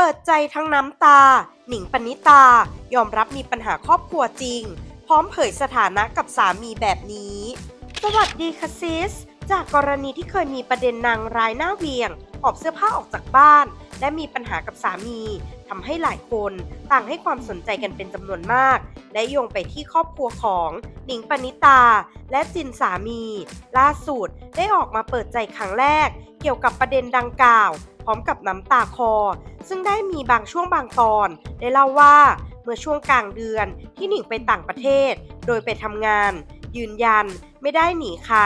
เปิดใจทั้งน้ำตา หนิงปณิตา ยอมรับมีปัญหาครอบครัวจริง พร้อมเผยสถานะกับสามีแบบนี้ สวัสดีค่ะซิส จากกรณีที่เคยมีประเด็นนางร้ายหน้าเวียง หอบเสื้อผ้าออกจากบ้าน และมีปัญหากับสามีทำให้หลายคนต่างให้ความสนใจกันเป็นจำนวนมาก และโยงไปที่ครอบครัวของหนิงปณิตา และจินสามี ล่าสุดได้ออกมาเปิดใจครั้งแรก เกี่ยวกับประเด็นดังกล่าว ร้อมกับน้ำตาคอ ซึ่งได้มีบางช่วงบางตอน ได้เล่าว่าเมื่อช่วงกลางเดือนที่หนิงไปต่างประเทศ โดยไปทำงาน ยืนยันไม่ได้หนีใคร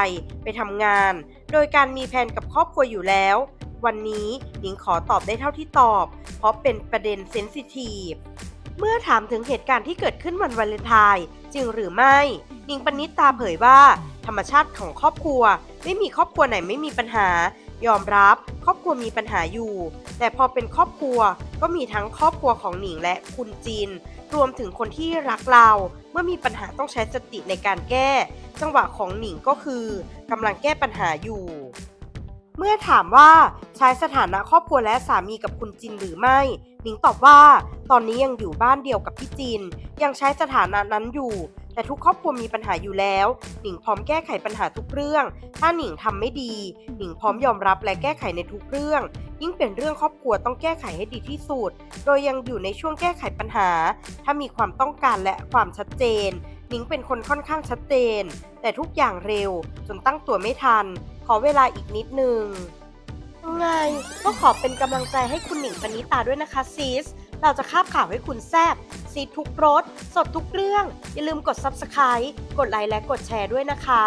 ไปทำงาน โดยการมีแผนกับครอบครัวอยู่แล้ว วันนี้หนิงขอตอบได้เท่าที่ตอบ เพราะเป็นประเด็นเซนซิทีฟเมื่อถามถึงเหตุการณ์ที่เกิดขึ้นวันวาเลนไทน์จริงหรือไม่หนิงปณิตาเผยว่า ธรรมชาติของครอบครัว ไม่มีครอบครัวไหนไม่มีปัญหา ยอมรับครอบครัวมีปัญหาอยู่ แต่พอเป็นครอบครัวก็มีทั้งครอบครัวของหนิงและคุณจิน รวมถึงคนที่รักเรา เมื่อมีปัญหาต้องใช้สติในการแก้ จังหวะของหนิงก็คือกำลังแก้ปัญหาอยู่ เมื่อถามว่าใช้สถานะครอบครัวและสามีกับคุณจินหรือไม่ หนิงตอบว่า ตอนนี้ยังอยู่บ้านเดียวกับพี่จิน ยังใช้สถานะนั้นอยู่ แต่ทุกครอบครัวมีปัญหาอยู่แล้ว หนิงพร้อมแก้ไขปัญหาทุกเรื่อง ถ้าหนิงทำไม่ดี หนิงพร้อมยอมรับและแก้ไขในทุกเรื่อง ยิ่งเป็นเรื่องครอบครัวต้องแก้ไขให้ดีที่สุด โดยยังอยู่ในช่วงแก้ไขปัญหา ถ้ามีความต้องการและความชัดเจน หนิงเป็นคนค่อนข้างชัดเจน แต่ทุกอย่างเร็ว จนตั้งตัวไม่ทัน ขอเวลาอีกนิดนึงไงก็ขอเป็นกำลังใจให้คุณหนิงปณิตาด้วยนะคะซีสเราจะคาบข่าวให้คุณแซบ ซีทุกรถ สดทุกเรื่อง อย่าลืมกด Subscribe กดไลค์และกดแชร์ด้วยนะคะ